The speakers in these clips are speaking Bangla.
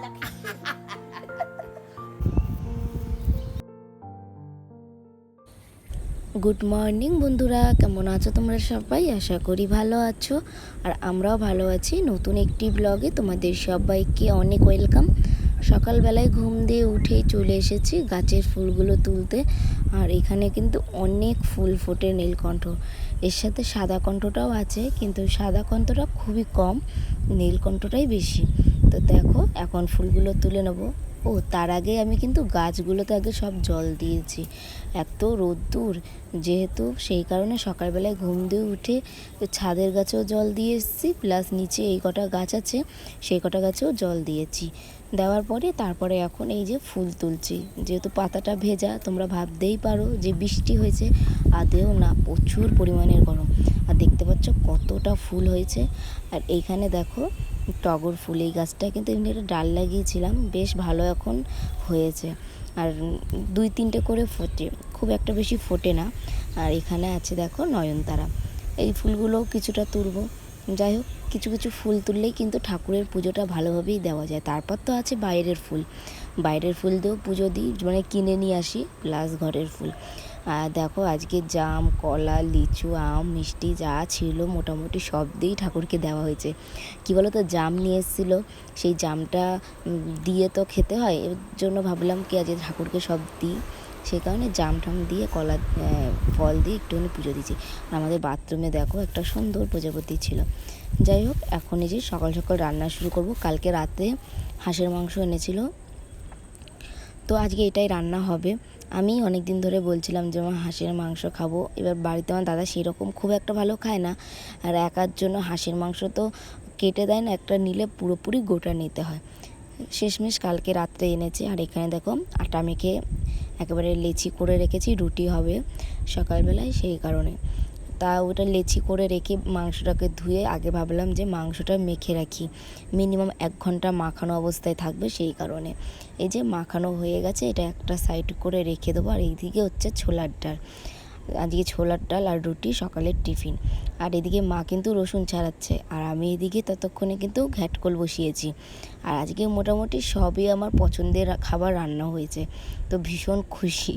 খেয়েছে গুড মর্নিং বন্ধুরা। কেমন আছো তোমরা সবাই? আশা করি ভালো আছো। আর আমরাও ভালো আছি। নতুন একটি ব্লগে তোমাদের সবাইকে অনেক ওয়েলকাম সকালবেলায় ঘুম দিয়ে উঠে চলে এসেছি গাছের ফুলগুলো তুলতে। আর এখানে কিন্তু অনেক ফুল ফোটে নীলকণ্ঠ। এর সাথে সাদা কণ্ঠটাও আছে, কিন্তু সাদা কণ্ঠটা খুবই কম, নীলকণ্ঠটাই বেশি। তো দেখো, এখন ফুলগুলো তুলে নেব। ও, তার আগে আমি কিন্তু গাছগুলোতে আগে সব জল দিয়েছি। এত রোদ্দুর, যেহেতু সেই কারণে সকালবেলায় ঘুম দিয়ে উঠে ছাদের গাছেও জল দিয়ে এসেছি, প্লাস নিচে এই কটা গাছ আছে, সেই কটা গাছেও জল দিয়েছি। দেওয়ার পরে তারপরে এখন এই যে ফুল তুলছি। যেহেতু পাতাটা ভেজা, তোমরা ভাবতেই পারো যে বৃষ্টি হয়েছে, আদেও না, প্রচুর পরিমাণের গরম। আর দেখতে পাচ্ছ কতটা ফুল হয়েছে। আর এইখানে দেখো টগর ফুল এই গাছটা কিন্তু এমনি একটা ডাল লাগিয়েছিলাম, বেশ ভালো এখন হয়েছে। আর দুই তিনটে করে ফোটে, খুব একটা বেশি ফোটে না। আর এখানে আছে দেখো নয়নতারা। এই ফুলগুলোও কিছুটা তুলবো। যাই হোক, কিছু কিছু ফুল তুললেই কিন্তু ঠাকুরের পুজোটা ভালোভাবেই দেওয়া যায়। তারপর তো আছে বাইরের ফুল। বাইরের ফুল দিয়েও পুজো দিই মানে কিনে নিয়ে আসি, প্লাস ঘরের ফুল। দেখো আজকে জাম, কলা, লিচু, আম, মিষ্টি যা ছিল মোটামুটি সব দিয়েই ঠাকুরকে দেওয়া হয়েছে। কী বলো তো জাম নিয়ে এসেছিল, সেই জামটা দিয়ে তো খেতে হয়, এর জন্য ভাবলাম কি আজকে ঠাকুরকে সব দিই। সেই কারণে জাম টাম দিয়ে, কলা ফল দিয়ে একটুখানি পুজো দিয়েছি। আর আমাদের বাথরুমে দেখো একটা সুন্দর প্রজাপতি ছিল। যাই হোক, এখন এই যে সকাল সকাল রান্না শুরু করব। কালকে রাতে হাঁসের মাংস এনেছিল। তো আজকে এটাই রান্না হবে। আমি অনেক দিন ধরে বলছিলাম যে আমার হাঁসের মাংস খাব। এবার বাড়িতে আমার দাদা সেরকম খুব একটা ভালো খায় না। আর একার জন্য হাঁসের মাংস তো কেটে দেয় না, একটা নিলে পুরোপুরি গোটা নিতে হয়। শেষমেশ কালকে রাত্রে এনেছি। আর এখানে দেখো আটা মেখে একেবারে লেচি করে রেখেছি, রুটি হবে সকালবেলায় সেই কারণে। তা ওটা লেচি করে রেখে মাংসটাকে ধুয়ে আগে ভাবলাম যে মাংসটা মেখে রাখি। মিনিমাম এক ঘণ্টা মাখানো অবস্থায় থাকবে সেই কারণে। এই যে মাখানো হয়ে গেছে, এটা একটা সাইড করে রেখে দেবো আর এইদিকে হচ্ছে ছোলার ডাল। আজকে ছোলার ডাল আর রুটি সকালের টিফিন। আর এদিকে মা কিন্তু রসুন ছাড়াচ্ছে আর আমি এদিকে ততক্ষণে কিন্তু ঘ্যাটকল বসিয়েছি। আর আজকে মোটামুটি সবই আমার পছন্দের খাবার রান্না হয়েছে। তো ভীষণ খুশি।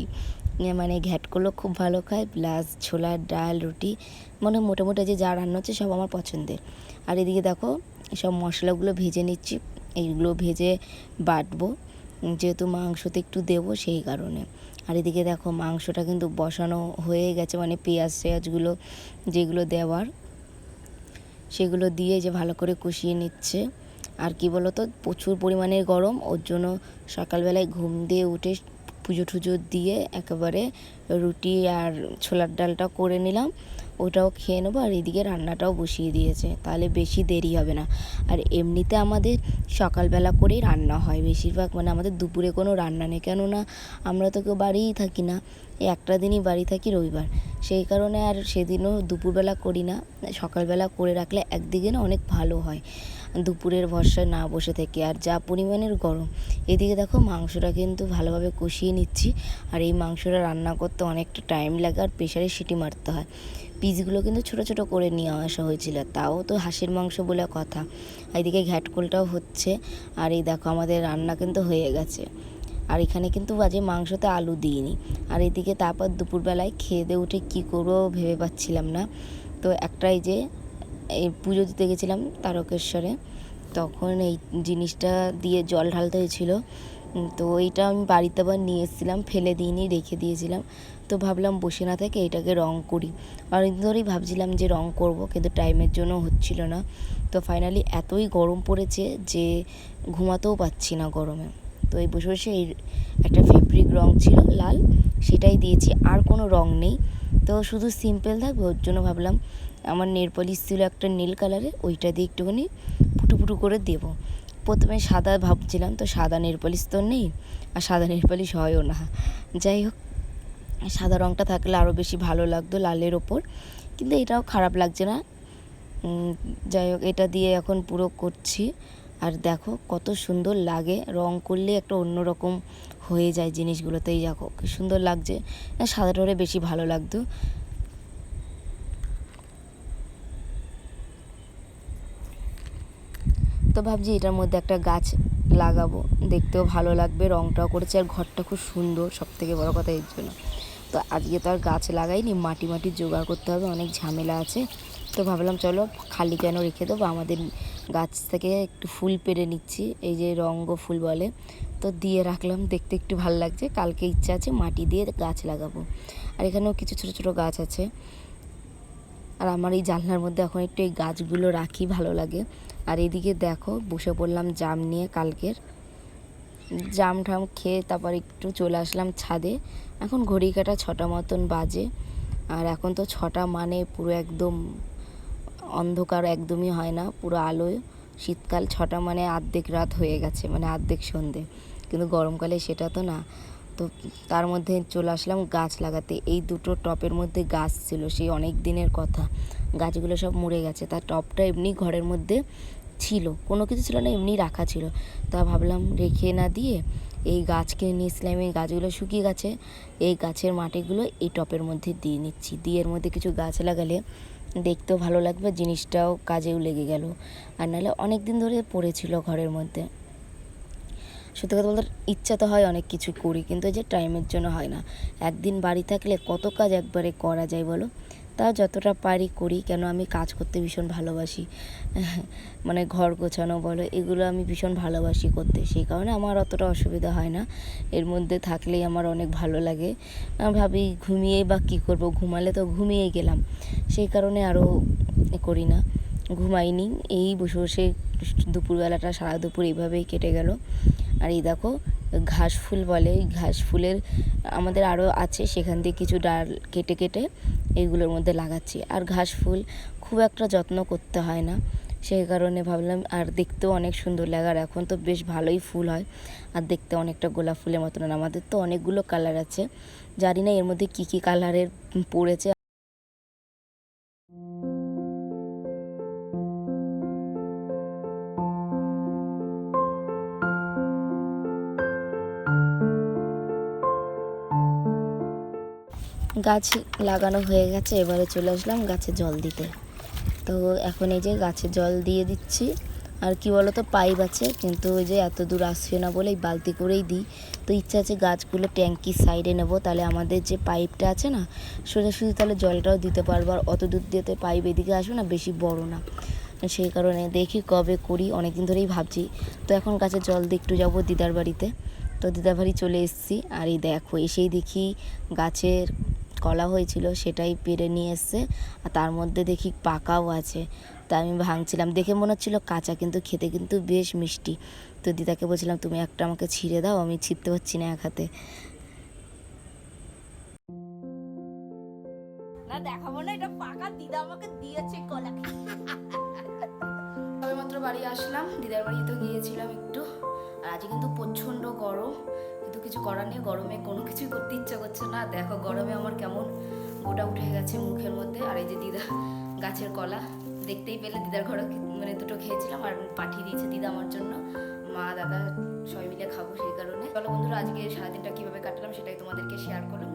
মানে ঘ্যাটকলও খুব ভালো খায়, প্লাস ছোলার ডাল, রুটি মানে মোটামুটি যে যা রান্না হচ্ছে সব আমার পছন্দের। আর এদিকে দেখো, সব মশলাগুলো ভেজে নিচ্ছি, এইগুলো ভেজে বাটবো, যেহেতু মাংসতে একটু দেবো সেই কারণে। আর এদিকে দেখো, মাংসটা কিন্তু বসানো হয়ে গেছে মানে পেঁয়াজ টেয়াজগুলো যেগুলো দেওয়ার, সেগুলো দিয়ে যে ভালো করে কষিয়ে নিচ্ছে। আর কি বলো তো প্রচুর পরিমাণে গরম, ওর জন্য সকালবেলায় ঘুম দিয়ে উঠে পুজো টুজো দিয়ে একেবারে রুটি আর ছোলার ডালটা করে নিলাম। ওটাও খেয়ে নেব আর এদিকে রান্নাটাও বসিয়ে দিয়েছে। তাহলে বেশি দেরি হবে না। আর এমনিতে আমাদের সকালবেলা করেই রান্না হয়। বেশিরভাগ মানে আমাদের দুপুরে কোনো রান্না নেই। কেননা আমরা তো কেউ বাড়িই থাকি না। একটা দিনই বাড়ি থাকি রবিবার। সেই কারণে আর সেদিনও দুপুরবেলা করি না। সকালবেলা করে রাখলে একদিকে না অনেক ভালো হয়। দুপুরের ভরসায় না বসে থেকে। আর যা পরিমাণের গরম। এদিকে দেখো মাংসটা কিন্তু ভালোভাবে কষিয়ে নিচ্ছি। আর এই মাংসটা রান্না করতে অনেকটা টাইম লাগে আর প্রেশারে সিটি মারতে হয়। পিসগুলো কিন্তু ছোট ছোট করে নিয়ে আসা হয়েছিল। তাও তো হাঁসের মাংস বলে কথা। এদিকে ঘ্যাটকোলটাও হচ্ছে। আর এই দেখো আমাদের রান্না কিন্তু হয়ে গেছে। আর এখানে কিন্তু বাজে মাংসতে আলু দিইনি। আর এদিকে তারপর দুপুরবেলায় খেয়ে দিয়ে উঠে কী করব ভেবে পাচ্ছিলাম না। তো একটা এই যে এই পুজো দিতে গেছিলাম তারকেশ্বরে। তখন এই জিনিসটা দিয়ে জল ঢালতে হয়েছিল। তো এইটা আমি বাড়িতে আবার নিয়ে এসেছিলাম, ফেলে দিইনি, রেখে দিয়েছিলাম। তো ভাবলাম বসে না থেকে এটাকে রং করি। অনেকদিন ধরেই ভাবছিলাম যে রং করব, কিন্তু টাইমের জন্য হচ্ছিল না। তো ফাইনালি এতই গরম পড়েছে যে ঘুমাতেও পাচ্ছি না গরমে। তো এই বসে বসে এই একটা ফেব্রিক রং ছিল, লাল, সেটাই দিয়েছি। আর কোনো রং নেই। তো শুধু সিম্পল থাকবে, ওর জন্য ভাবলাম আমার নেল পলিশ ছিল একটা নীল কালারের, ওইটা দিয়ে একটুখানি ফুটু ফুটু করে দেবো। প্রথমে সাদা ভাবছিলাম, তো সাদা নেল পলিশ তো নেই, আর সাদা নেল পলিশ হয়ও না। যাই হোক, সাদা রঙটা থাকলে আরও বেশি ভালো লাগতো লালের ওপর, কিন্তু এটাও খারাপ লাগছে না। যাই হোক, এটা দিয়ে এখন পুরো করছি। আর দেখো কত সুন্দর লাগে, রং করলে একটা অন্যরকম হয়ে যায় জিনিসগুলোতেই দেখো, কি সুন্দর লাগছে। সাদাটা বেশি ভালো লাগতো। তো ভাবছি এটার মধ্যে একটা গাছ লাগাবো। দেখতেও ভালো লাগবে, রংটাও করেছে আর ঘরটা খুব সুন্দর সব থেকে বড় কথা এর জন্য। তো আজকে তো আর গাছ লাগাইনি, মাটি মাটি জোগাড় করতে হবে, অনেক ঝামেলা আছে। তো ভাবলাম চলো খালি কেন রেখে দেবো? আমাদের গাছ থেকে একটু ফুল পেরে নিচ্ছি, এই যে রঙ্গ ফুল বলে। তো দিয়ে রাখলাম, দেখতে একটু ভালো লাগছে, কালকে ইচ্ছা আছে মাটি দিয়ে গাছ লাগাবো। আর এখানেও কিছু ছোটো ছোটো গাছ আছে। আর আমার এই জানলার মধ্যে এখন একটু এই গাছগুলো রাখি, ভালো লাগে। আর এদিকে দেখো, বসে পড়লাম জাম নিয়ে কালকের। জাম ঠাম খেয়ে তারপর একটু চলে আসলাম ছাদে। এখন ঘড়ি কাটা ছটা মতন বাজে। আর এখন তো ছটা মানে পুরো একদম অন্ধকার একদমই হয় না, পুরো আলোয়। শীতকাল ছটা মানে আর্ধেক রাত হয়ে গেছে মানে আর্ধেক সন্ধে। কিন্তু গরমকালে সেটা তো না। তো তার মধ্যে চলে আসলাম গাছ লাগাতে। এই দুটো টপের মধ্যে গাছ ছিল, সেই অনেক দিনের কথা। গাছগুলো সব মরে গেছে। তার টপটা এমনি ঘরের মধ্যে ছিল, কোনো কিছু ছিল না, এমনি রাখা ছিল। তা ভাবলাম রেখে না দিয়ে এই গাছ কিনে নিয়েছিলাম, এই গাছগুলো শুকিয়ে গেছে, এই গাছের মাটিগুলো এই টপের মধ্যে দিয়ে নিচ্ছি। দিয়ে এর মধ্যে কিছু গাছ লাগালে দেখতেও ভালো লাগবে, জিনিসটাও কাজেও লেগে গেল। আর নাহলে অনেক দিন ধরে পড়েছিল ঘরের মধ্যে। সত্যি কথা বলতে ইচ্ছা তো হয় অনেক কিছু করি, কিন্তু যে টাইমের জন্য হয় না। একদিন বাড়ি থাকলে কত কাজ একবারে করা যায় বলো? তা যতটা পারি করি, কেন আমি কাজ করতে ভীষণ ভালোবাসি। মানে ঘর গোছানো বলো, এগুলো আমি ভীষণ ভালোবাসি করতে। সেই কারণে আমার অতটা অসুবিধা হয় না। এর মধ্যে থাকলেই আমার অনেক ভালো লাগে। ভাবি, ঘুমিয়ে বা কী করব? ঘুমালে তো ঘুমিয়ে গেলাম। সেই কারণে আরও করি না। ঘুমাইনি। এই বসে বসে দুপুরবেলাটা সারা দুপুর এইভাবেই কেটে গেল। আর এই দেখো, ঘাস ফুল বলে, ঘাস ফুলের আমাদের আরও আছে, সেখান দিয়ে কিছু ডাল কেটে কেটে এইগুলোর মধ্যে লাগাচ্ছি। আর ঘাস ফুল খুব একটা যত্ন করতে হয় না। সেই কারণে ভাবলাম, আর দেখতেও অনেক সুন্দর লাগে। আর এখন তো বেশ ভালোই ফুল হয়। আর দেখতে অনেকটা গোলাপ ফুলের মতন। আমাদের তো অনেকগুলো কালার আছে। জানি না এর মধ্যে কী কী কালারের পড়েছে। গাছ লাগানো হয়ে গেছে, এবারে চলে আসলাম গাছে জল দিতে। তো এখন এই যে গাছে জল দিয়ে দিচ্ছি। আর কি বলো তো পাইপ আছে, কিন্তু ওই যে এত দূর আসছে না বলে এই বালতি করেই দিই। তো ইচ্ছা আছে গাছগুলো ট্যাঙ্কির সাইডে নেব, তাহলে আমাদের যে পাইপটা আছে না সোজাসুজি তাহলে জলটাও দিতে পারব। আর অত দূর দিয়ে তো পাইপ এদিকে আসবে না, বেশি বড় না। সেই কারণে দেখি কবে করি অনেক দিন ধরেই ভাবছি। তো এখন গাছে জল দিয়ে একটু যাব দিদার বাড়িতে। তো দিদার বাড়ি চলে এসেছি, আর এই দেখো, এসেই দেখি গাছের কলা হয়েছিল সেটাই পেরে নিয়ে এসছে। আর তার মধ্যে দেখি পাকাও আছে। তা আমি ভাঙছিলাম। দেখে মনে হচ্ছিল কাঁচা কিন্তু খেতে কিন্তু বেশ মিষ্টি। তো দিদাকে বলছিলাম তুমি একটা আমাকে ছিঁড়ে দাও আমি ছিঁড়তে পারছি না এক হাতে। না দেখাবো না এটা পাকা। দিদা আমাকে দিয়েছে কলা। তবে মাত্র বাড়ি আসলাম। দিদার বাড়ি তো গিয়েছিলাম একটু। আর আজকে কিন্তু প্রচণ্ড গরম। কিন্তু কিছু করার নেই, গরমে কোনো কিছুই করতে ইচ্ছা করছে না। দেখো গরমে আমার কেমন গোটা উঠে গেছে মুখের মধ্যে। আর এই যে দিদা গাছের কলা, দেখতেই পেলে দিদার ঘরে মানে দুটো খেয়েছিলাম আর পাঠিয়ে দিয়েছে দিদা আমার জন্য। মা, দাদা সবাই মিলে খাব সেই কারণে। চলো বন্ধুরা, আজকে সারাদিনটা কীভাবে কাটলাম সেটাই তোমাদেরকে শেয়ার করলাম।